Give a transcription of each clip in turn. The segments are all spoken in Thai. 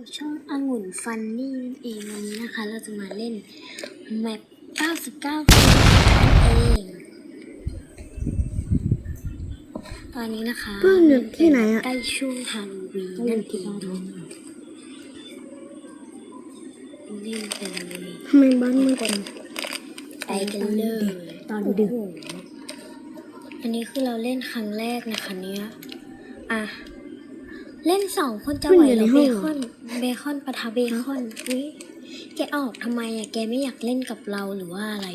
กับช่ององุ่นฟันนี่นั่นเองวันนี้นะคะ เราจะมาเล่นแมป99คนเองตอนนี้นะคะเพิ่งอยู่ที่ไหนอะใกล้ช่วงฮาโลวีนนั่นเองเนาะเล่นกันเลยทำไมบ้านมืดไปกันเลยตอนดึกโโหอันนี้คือเราเล่นครั้งแรกนะคะเนี้ยอะ เล่นสองคนจะไหวเหรอเบคอนเบคอนปะทะเบคอนอุ้ยแกออกทำไมอะแกไม่อยากเล่นกับเราหรือว่าอะไร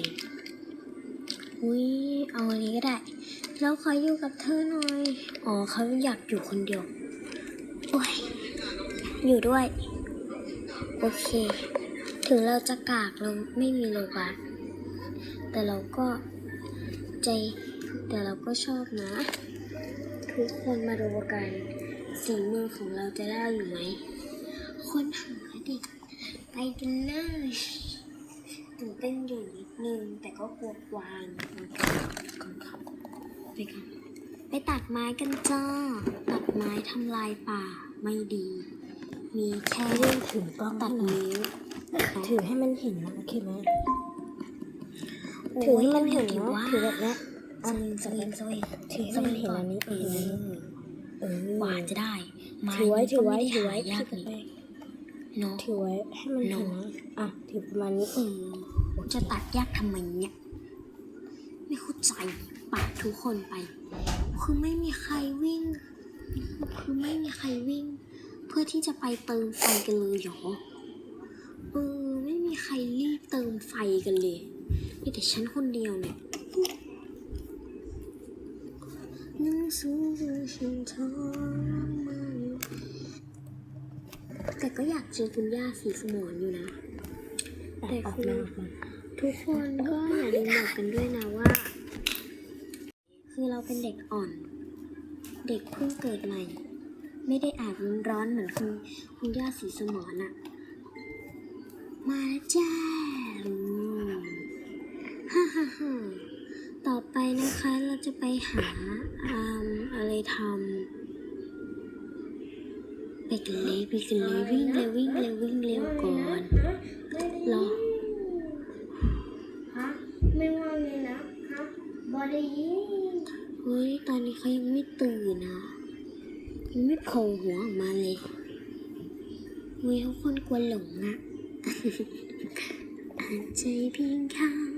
อุ้ยเอาอันนี้ก็ได้เราขออยู่กับเธอหน่อย อ๋อเขาอยากอยู่คนเดียวโอ้ยอยู่ด้วย โอเค ถึงเราจะกากเราไม่มีโลบัสแต่เราก็ใจ แต่เราก็ชอบนะ ทุกคนมาดูกัน สีมือของเราจะได้อยู่ไหมคนหาเด็กไปกันเลยตื่นเต้นอยู่นิดนึง แต่ก็กลัวกวางก่อนครับไปกันไปตัดไม้กันจ้า ตัดไม้ทำลายป่าไม่ดี มีแค่เรื่องถึงกล้องตัตัดดนิ้วถือให้มันเห็นนะโอเคไหมโอ้ยถือให้มันเห็นถือเนาะว่าถือแบบเนี้ยสวิงสวิงสวิงถือให้มันเห็นอันนี้เอเกว่าจะได้ไม้ถือไว้ถือไว้ก็ถือม่ไว้ด้หายากถือนี่ไว้เนาะถือไว้ให้มันเห็นนะอะถือประมาณนี้เออจะตัดยากทำไมเนี่ย ไม่เข้าใจปาดทุกคนไป คือไม่มีใครวิ่ง คือไม่มีใครวิ่ง เพื่อที่จะไปเติมไฟกันเลยเหรอเออไม่มีใครรีบเติมไฟกันเลยมีแต่ฉันคนเดียวเนี่ย หนังสือฉันทรมแต่ก็อยากเจอคุณย่าสีสมอนอยู่นะ แต่คือทุกคนก็อย่าลืมบอกกันด้วยนะว่า คือเราเป็นเด็กอ่อน เด็กเพิ่งเกิดใหม่ ไม่ได้อาบน้ำร้อนเหมือนคุณคุณย่าสีสมอนอะมาแล้วจ้าฮ่าฮ่าฮ่า ต่อไปนะคะเราจะไปหาอืมอะไรทำไปกันเลยไปกันเลยวิ่งเร็ววิ่งเร็ววิ่งเร็วก่อนรอฮะไม่ว่าไงนะฮะบอดี้ยินเฮ้ยตอนนี้เขายังไม่ตื่นนะยังไม่โผล่หัวออกมาเลยเฮ้ยเขาคนกลัวหลงอะอาจใจเพียงข้าง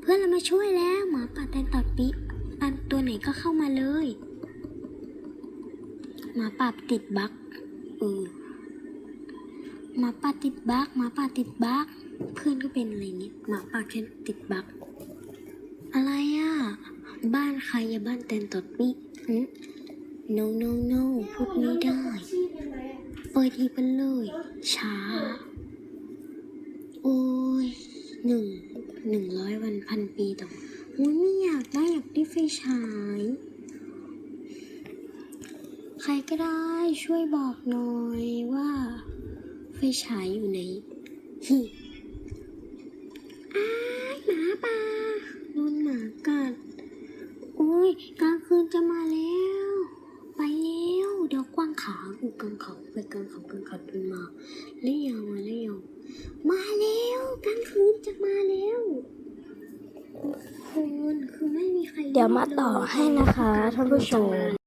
เพื่อนเรามาช่วยแล้วหมาป่าแตนตัดปิอันตัวไหนก็เข้ามาเลยหมาป่าติดบั๊กเออหมาป่าติดบั๊กหมาป่าติดบั๊กเพื่อนก็เป็นอะไรเนี่ยหมาป่าแค่ติดบักอะไรอะ บ้านใครอย่าบ้านแตนตดปิอืม no no no พูดไม่ได้ เปิดทีเป็นเลย ช้า โอ้ยหนึ่งหนึ่งร้อยวันพันปีต่ออุ้ยไม่อยากได้อยากได้ไฟฉาย ใครก็ได้ช่วยบอกหน่อยว่า ไฟฉายอยู่ไหนฮิ อ้ายหมาป่าโดนหมากัดอุ้ยกลางคืนจะมาแล้ว ไปแล้วเดี๋ยวกว้าง ขาอูกลางเขาไปกลางเขากลางเขาเดินมาเลี้ยวมาเลี้ยวมาแล้วกลางคืนจะมาแล้วคุณคือไม่มีใครเดี๋ยวมาต่อให้นะคะท่านผู้ชม